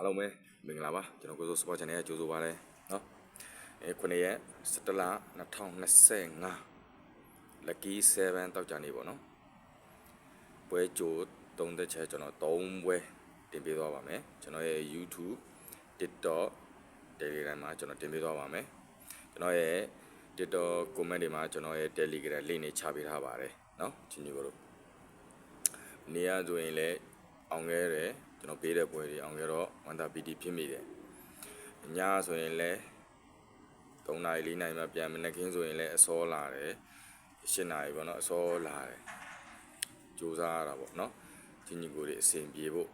အားလုံးပဲမင်္ဂလာပါကျွန်တော်ကိုစိုးစပေါ် channel ကကြိုဆိုပါတယ်နော်အဲ9ရက်17လ2025 lucky 7တောက်ကြနေပေါ့နော်ပွဲကြို3သက်ချက်ကျွန်တော်3ပွဲတင်ပေးသွားပါမယ်ကျွန်တော်ရဲ့ YouTube TikTok Telegram မှာကျွန်တော်တင်ပေးသွားပါမယ်ကျွန်တော်ရဲ့ TikTok comment တွေမှာကျွန်တော်ရဲ့ Telegram link တွေချပေးထားပါတယ်နော်ချင်းကြီးတို့နေရာဆိုရင်လည်းအောင်ခဲ့တယ် ကျွန်တော်ပေးတဲ့ပွဲတွေအောင်ခဲ့တော့ဝန္တာ PT ဖြစ်မိတယ်ညဆိုရင်လည်း3နာရီ4နာရီမှပြန်မနေ့ကင်းဆိုရင်လည်းအစောလာတယ်7နာရီပေါ့နော်အစောလာတယ်စူးစမ်းရတာပေါ့နော်ချင်းကြီးကိုတွေအဆင်ပြေဖို့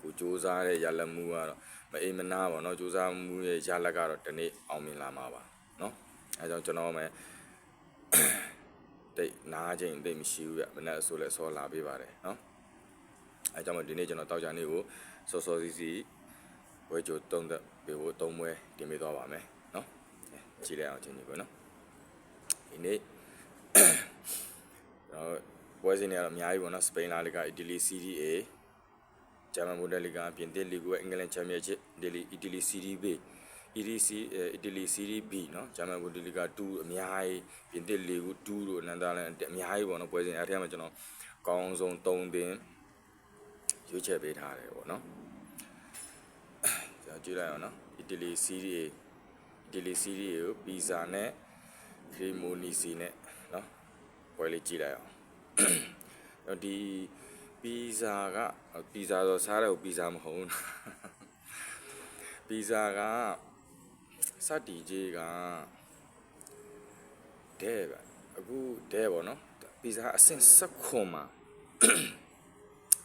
ကိုစူးစမ်းတဲ့ရလက်မှုကတော့မအိမ်မနာပေါ့နော်စူးစမ်းမှုရဲ့ရလက်ကတော့ဒီနေ့အောင်မြင်လာမှာပါနော်အဲကြောင့်ကျွန်တော်မှတိတ်နားချိန်တိတ်မရှိဘူးပြမနေ့အဆိုလဲစောလာပေးပါတယ်နော် အဲကြောင့်မို့ဒီနေ့ကျွန်တော်တောက်ကြနေ့ကိုစောစောစီးစီးဝဲကြိုတုံးသက်ပေးဖို့သုံးပွဲတင်ပေးသွားပါမယ်နော်ကြည့်လိုက်အောင်ချင်းကြီးပေါ့နော်ဒီနေ့ကျွန်တော်ပွဲစဉ်တွေကတော့အများကြီးပေါ့နော်စပိန်လာလီဂအီတလီ CDA ဂျာမန်မိုဒယ်လီဂပြင်သစ်လီဂအင်္ဂလန်ချန်ပီယံရှစ်ဒီလီအီတလီ CDB EDC အီတလီ CDB နော်ဂျာမန်မိုဒယ်လီဂ2အများကြီးပြင်သစ်လီဂ2တို့နန်ဒါလန်အများကြီးပေါ့နော်ပွဲစဉ်အားထဲမှာကျွန်တော်အကောင်းဆုံး3သင်း ရွေးချယ်ပေးထားတယ်ပေါ့နော်ကျွန်တော်ကြည့်လိုက်အောင်နော်အီတလီစီးရီအီတလီစီးရီကိုပီဇာနဲ့ခရီမိုနီစီနဲ့နော်ပွဲလေးကြည့်လိုက်အောင်ဒီပီဇာကပီဇာဆိုစားတယ်ပီဇာမဟုတ်ဘူးပီဇာကစတီဂျေကဒဲပါအခုဒဲပေါ့နော်ပီဇာအဆင့်16မှာ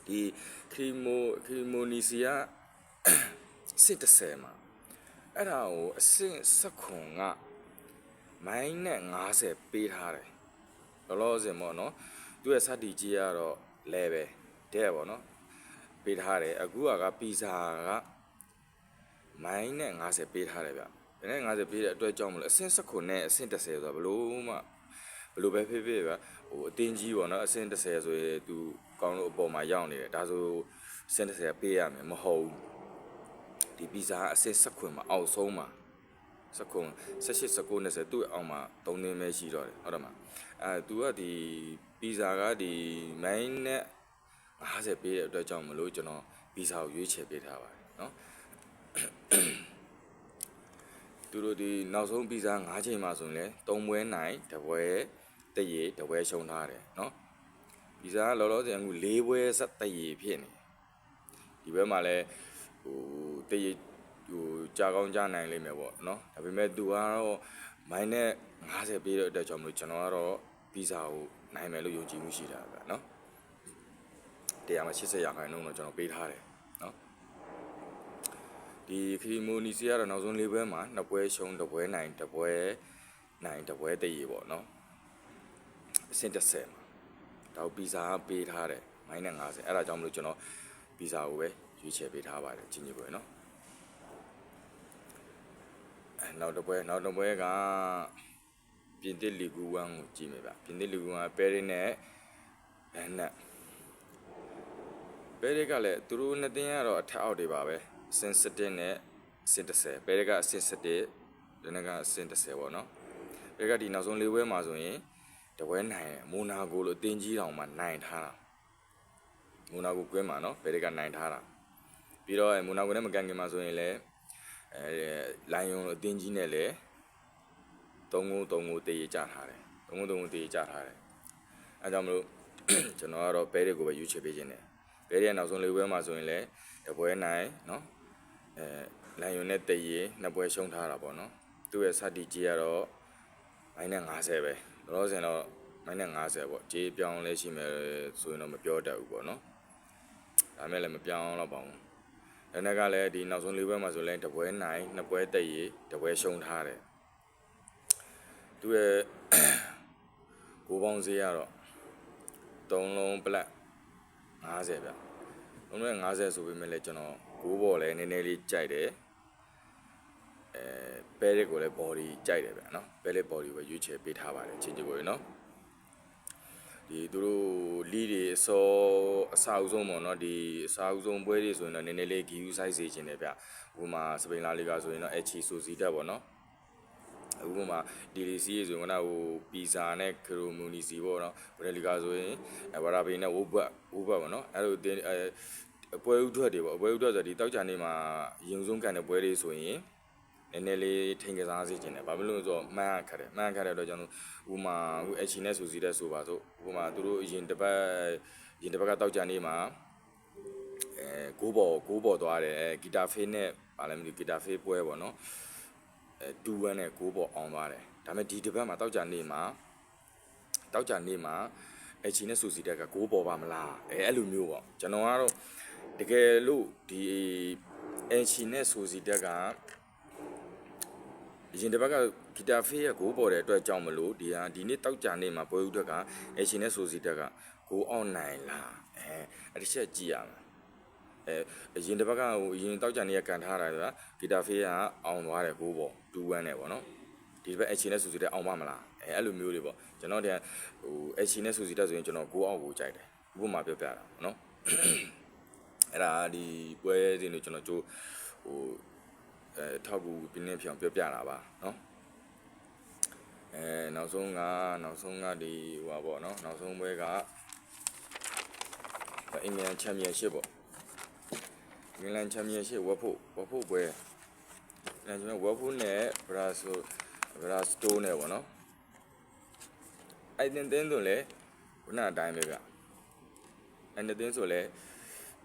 ဒီခရီမိုခရီမိုနီစီကစစ်30မှာအဲ့ဒါကိုအဆင့်16ခွန်ကမိုင်းနဲ့90ပေးထားတယ်လောလောဆယ်ပေါ့နော်သူရဲ့စတီကြီးကတော့လဲပဲတဲ့ပေါ့နော်ပေးထားတယ်အခုကပီဇာကမိုင်းနဲ့90ပေးထားတယ်ဗျ။ဒါနဲ့90ပေးတဲ့အတွက်ကြောင့်မလို့အဆင့်16ခွန်နဲ့အဆင့်30ဆိုတာဘလို့မှဘ လို့ပဲဖြစ်ဖြစ်ဗျဟိုအတင်းကြီးပေါ့နော်အဆင့်30ဆိုရင်သူကောင်းလို့အပေါ်မှာရောက်နေတယ်ဒါဆိုအဆင့်30ပေးရမယ်မဟုတ်ဘူး ဒီပီဇာအစစ်ဆက်ခွင်မှာအောက်ဆုံးမှာဆက်ခွင်18 19 20သူ့အောက်မှာ3သင်းပဲရှိတော့တယ်ဟုတ်တယ်မအဲသူကဒီပီဇာကဒီမိုင်းနဲ့50ပေးတဲ့အတွက်ကြောင့်မလို့ကျွန်တော်ပီဇာကိုရွေးချယ်ပေးထားပါတယ်เนาะသူတို့ဒီနောက်ဆုံးပီဇာ5ချိန်မှာဆိုရင်လည်း3ပွဲနိုင်တပွဲ တရေတပွဲရှုံထားတယ်နော်ဒီစားလောလောဆယ်အခု၄ပွဲဆက်တရေဖြစ်နေဒီဘက်မှာလည်းဟိုတရေဟိုကြာကောင်းကြာနိုင်လိမ့်မယ်ပေါ့နော်ဒါပေမဲ့သူကတော့မိုင်းနဲ့90ပေးတဲ့အတွက်ကြောင့်မလို့ကျွန်တော်ကတော့ပီဇာကိုနိုင်မယ်လို့ယုံကြည်မှုရှိတာပဲနော်တရားမှာ80ရာခိုင်နှုန်းတော့ကျွန်တော်ပေးထားတယ်နော်ဒီခရီမိုနီစီကတော့နောက်ဆုံး၄ပွဲမှာနှစ်ပွဲရှုံးတစ်ပွဲနိုင်တစ်ပွဲနိုင်တစ်ပွဲတည်ရေပေါ့နော် အဆင့်30မှာဒါကိုဗီဇာပေးထားတယ်မိုင်းနဲ့50အဲ့ဒါကြောင့်မလို့ကျွန်တော်ဗီဇာကိုပဲရွေးချယ်ပေးထားပါတယ်ချင်းကြီးပွဲနော်အဲနောက်တစ်ပွဲနောက်တစ်ပွဲကပြင်သစ်လီဂူ1ကိုကြည့်မယ်ဗျပြင်သစ်လီဂူ1ကပဲရစ်နဲ့ဘန်နက်ပဲရစ်ကလည်းသူတို့နှစ်တင်းကတော့အထက်အောက်တွေပါပဲအဆင့်7နဲ့အဆင့်30ပဲရစ်ကအဆင့်7ဒနကအဆင့်30ပေါ့နော်ပဲရစ်ကဒီနောက်ဆုံး၄ပွဲမှာဆိုရင် တပွဲနိုင်တယ်မိုနာကိုလိုအတင်းကြီးတောင်မှနိုင်ထားတာမိုနာကိုကွင်းမှာနော်ပဲရစ်ကနိုင်ထားတာပြီးတော့မိုနာကိုနဲ့မကန်ခင်မှာဆိုရင်လည်းအဲလိုင်ယွန်လိုအတင်းကြီးနဲ့လည်း3ဂိုး3ဂိုးတည်ရကြထားတယ်3ဂိုး3ဂိုးတည်ရကြထားတယ်အဲကြောင့်မလို့ကျွန်တော်ကတော့ပဲရစ်ကိုပဲယူချပေးခြင်းတယ်ပဲရစ်ရဲ့နောက်ဆုံးလေးပွဲမှာဆိုရင်လည်းတပွဲနိုင်နော်အဲလိုင်ယွန်နဲ့တည်ရနှစ်ပွဲရှုံးထားတာပေါ့နော်သူ့ရဲ့စတီကြီးကတော့မိုင်းနဲ့50ပဲလောလောဆယ်တော့ မိုင်းနဲ့50ပေါ့ကြေးပြောင်းလဲရှိမယ်ဆိုရင်တော့မပြောတတ်ဘူးပေါ့နော်ဒါမဲ့လည်းမပြောင်းတော့ပါဘူး။ဒါနဲ့ကလည်းဒီနောက်ဆုံးလေးပွဲမှာဆိုလည်းတပွဲနိုင်နှစ်ပွဲတက်ရတပွဲရှုံးထားတယ်။သူ့ရဲ့ကိုပေါင်းဈေးကတော့3လုံးပလက်50ဗျ။လုံးလုံး50ဆိုပေမဲ့လည်းကျွန်တော်ကိုးဘော်လည်းနည်းနည်းလေးကြိုက်တယ်။အဲပဲရက်ကိုလည်း body ကြိုက်တယ်ဗျနော်။ပဲရက် body ကိုပဲရွေးချယ်ပေးထားပါတယ်ချင်းချီကိုရနော်။ ဒီသူတို့လီတွေအစောအစာအုပ်ဆုံးပေါ့နော်ဒီအစာအုပ်ဆုံးပွဲတွေဆိုရင်တော့နည်းနည်းလေးဂီယူဆိုင်စေခြင်းတယ်ဗျဥပမာစပိန်လာလီဂါဆိုရင်တော့အချီဆိုစီတက်ပေါ့နော်ဥပမာဒီလီစီဆိုရင်ကတော့ဟိုပီဇာနဲ့ခရိုမူနီစီပေါ့နော်ဘယ်လီဂါဆိုရင်ဝါရာဘေနဲ့ဝုဘတ်ဝုဘတ်ပေါ့နော်အဲ့လိုတင်းအဲပွဲဥထွက်တွေပေါ့ပွဲဥထွက်ဆိုဒီတောက်ကြနေမှာရင်ဆုံးကန်တဲ့ပွဲတွေဆိုရင် နည်းနည်းလေးထိန်ကစားစေခြင်းတယ်ဘာဖြစ်လို့လဲဆိုတော့မှန်းခတ်တယ်မှန်းခတ်တဲ့အတွက်ကြောင့်ဥမာအခုအချီနဲ့ဆူစီတဲ့ဆိုပါစို့ဥမာသူတို့ရင်တစ်ပတ်ရင်တစ်ပတ်ကတောက်ကြနေမှာအဲကိုးပေါ်ကိုးပေါ်သွားတယ်ဂီတာဖေးနဲ့ဗာလဲမသိဂီတာဖေးပွဲပေါ့နော်အဲတူဝမ်းနဲ့ကိုးပေါ်အောင်သွားတယ်ဒါပေမဲ့ဒီတစ်ပတ်မှာတောက်ကြနေမှာတောက်ကြနေမှာအချီနဲ့ဆူစီတဲ့ကကိုးပေါ်ပါမလားအဲအဲ့လိုမျိုးပေါ့ကျွန်တော်ကတော့တကယ်လို့ဒီအချီနဲ့ဆူစီတဲ့က အရင်တစ်ပတ်ကဂီတာဖေးရဲ့ဂိုးပေါ်တဲ့အတွက်ကြောင့်မလို့ဒီဟာဒီနေ့တောက်ကြနေမှာပွဲဥတွက်ကအရှင်နဲ့ဆိုစီတက်ကဂိုးအောင်နိုင်လားအဲအဲ့ဒီချက်ကြည့်ရမှာအဲအရင်တစ်ပတ်ကဟိုအရင်တောက်ကြနေရကန်ထားတာကဂီတာဖေးကအောင်သွားတယ်ဂိုးပေါ်ဒူဝမ်းနဲ့ပေါ့နော်ဒီတစ်ပတ်အရှင်နဲ့ဆိုစီတက်အောင်ပါမလားအဲအဲ့လိုမျိုးတွေပေါ့ကျွန်တော်တည်းဟိုအရှင်နဲ့ဆိုစီတက်ဆိုရင်ကျွန်တော်ဂိုးအောင်ကိုကြိုက်တယ်ဥပမာပြောပြတာပေါ့နော်အဲ့ဒါဒီပွဲစဉ်တွေကျွန်တော်ကြိုးဟို အဲထောက်ကူပြင်းပြင်းပြောင်းပြောပြတာပါနော်အဲနောက်ဆုံးကနောက်ဆုံးကဒီဟိုပါပေါ့နော်နောက်ဆုံးပွဲကအင်္ဂလန်ချန်ပီယံရှစ်ပေါ့အင်္ဂလန်ချန်ပီယံရှစ်ဝက်ဖို့ဝက်ဖို့ပွဲအဲကျွန်တော်ဝက်ဖို့နဲ့ဘရာဆိုဘရာစတိုးနဲ့ပေါ့နော်အဲ့တင်တင်းဆိုလဲခုနအတိုင်းပဲဗျအဲ့တင်တင်းဆိုလဲ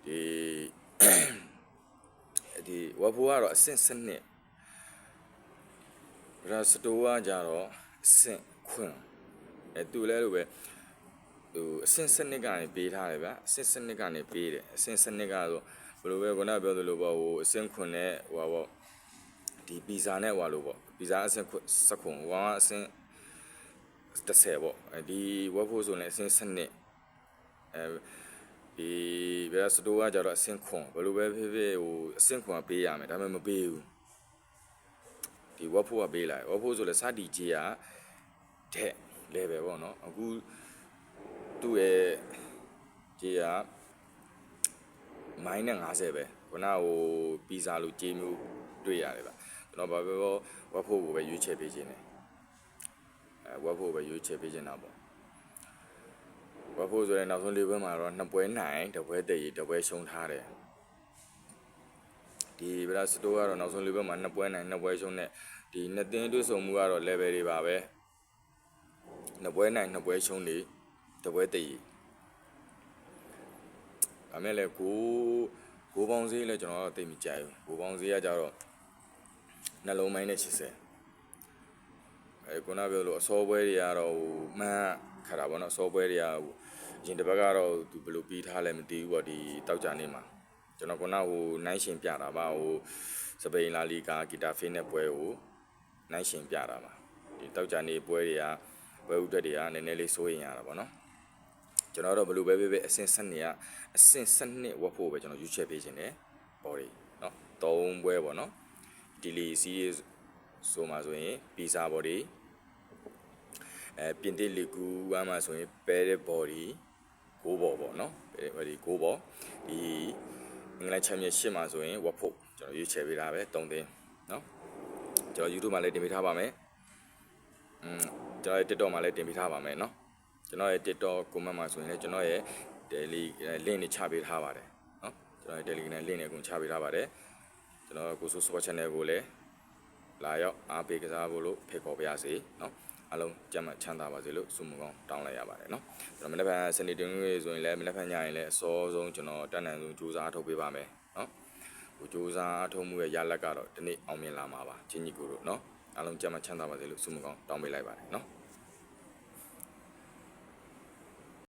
ဒီ ဒီဝက်ဖိုးကတော့အဆင့်စနစ်ရာစတိုကကြတော့အဆင့်ခွန်းအဲသူလဲလို့ပဲဟိုအဆင့်စနစ်ကနေပေးထားတယ်ဗျအဆင့်စနစ်ကနေပေးတယ်အဆင့်စနစ်ကဆိုဘယ်လိုပဲခုနပြောသလိုပေါ့ဟိုအဆင့်ခွန်းနဲ့ဟိုပါပေါ့ဒီပီဇာနဲ့ဟိုလိုပေါ့ပီဇာအဆင့်စခွန်းဟိုကအဆင့်30ပေါ့အဲဒီဝက်ဖိုးဆိုရင်အဆင့်စနစ်အဲ ဒီဘယ်စတိုကကြတော့အဆင့်ခွန်ဘယ်လိုပဲဖြစ်ဖြစ်ဟိုအဆင့်ခွန်ကပေးရမယ်ဒါပေမဲ့မပေးဘူးဒီဝက်ဖို့ကပေးလိုက်ဝက်ဖို့ဆိုလဲစတီကြီးကတဲ့ level ပေါ့နော်အခုသူ့ရဲ့ကြီးကမိုင်းနဲ့50ပဲခုနဟိုပီဇာလိုကြီးမျိုးတွေ့ရတယ်ဗျကျွန်တော်ဘာပဲဝက်ဖို့ကိုပဲရွေးချယ်ပေးခြင်းတယ်အဲဝက်ဖို့ပဲရွေးချယ်ပေးခြင်းတာပေါ့ ဝက်ဖို့ဆိုရင်နောက်ဆုံးလေးပွဲမှာတော့နှစ်ပွဲနိုင်တစ်ပွဲတည်တစ်ပွဲရှုံးထားတယ်ဒီဗလာစတိုကတော့နောက်ဆုံးလေးပွဲမှာနှစ်ပွဲနိုင်နှစ်ပွဲရှုံးနဲ့ဒီနှစ်သင်းတွေ့ဆုံမှုကတော့ level တွေပါပဲနှစ်ပွဲနိုင်နှစ်ပွဲရှုံးနေတစ်ပွဲတည်ဒါမဲ့လည်းကိုကိုပေါင်းစည်းလဲကျွန်တော်တော့သိမိကြဘူးကိုပေါင်းစည်းကကြတော့နှလုံးမိုင်းနဲ့80အဲခုနပြောလို့အစောပွဲတွေကတော့ဟိုမှန်း ခါတာပေါ့နော်အစောပွဲတွေကဟိုရင်တစ်ပတ်ကတော့သူဘယ်လိုပြီးထားလဲမသိဘူးပေါ့ဒီတောက်ကြနေမှာကျွန်တော်ခုနဟိုနိုင်ရှင်ပြတာပါဟိုစပိန်လာလီဂါဂီတာဖေးနဲ့ပွဲကိုနိုင်ရှင်ပြတာပါဒီတောက်ကြနေပွဲတွေကပွဲဥတက်တွေကနည်းနည်းလေးစိုးရင်ရတာပေါ့နော်ကျွန်တော်တော့ဘယ်လိုပဲပဲပဲအဆင့်ဆက်နေရအဆင့်ဆက်နှစ်ဝတ်ဖို့ပဲကျွန်တော်ရွေးချယ်ပေးခြင်းတယ်ပေါ်ဒီเนาะသုံးပွဲပေါ့နော်ဒီလီစီးဆိုမှဆိုရင်ပီဇာဘော်ဒီ အဲပြင်တစ်လီကူဝမ်းမှာဆိုရင်ပဲတဲ့ဘော်ဒီကိုးဘော်ပေါ့နော်အဲဒီကိုးဘော်ဒီအင်္ဂလိပ်ချန်ပီယံရှစ်မှာဆိုရင်ဝတ်ဖို့ကျွန်တော်ရွေးချယ်ပေးတာပဲ၃သင်းနော်ကျွန်တော် YouTube မှာလည်းတင်ပေးထားပါမယ်อืมကျွန်တော်ရဲ့ TikTok မှာလည်းတင်ပေးထားပါမယ်နော်ကျွန်တော်ရဲ့ TikTok comment မှာဆိုရင်လည်းကျွန်တော်ရဲ့ daily link တွေချပေးထားပါတယ်နော်ကျွန်တော်ရဲ့ daily link တွေအကုန်ချပေးထားပါတယ်ကျွန်တော်ကိုဆို support channel ကိုလည်းလာရောက်အားပေးကစားဖို့လို့ဖိတ်ခေါ်ပါရစေနော် အားလုံးကြမ်းမှချမ်းသာပါစေလို့ဆုမကောင်းတောင်းလိုက်ရပါတယ်နော်ကျွန်တော်မနေ့ကစနေတင်ွေးဆိုရင်လည်းမနေ့ကညရင်လည်းအစောဆုံးကျွန်တော်တက်နိုင်ဆုံးကြိုးစားထုတ်ပေးပါမယ်နော်ဟိုကြိုးစားထုတ်မှုရဲ့ရလက်ကတော့ဒီနေ့အောင်မြင်လာမှာပါချင်းကြီးကိုတို့နော်အားလုံးကြမ်းမှချမ်းသာပါစေလို့ဆုမကောင်းတောင်းပေးလိုက်ပါတယ်နော်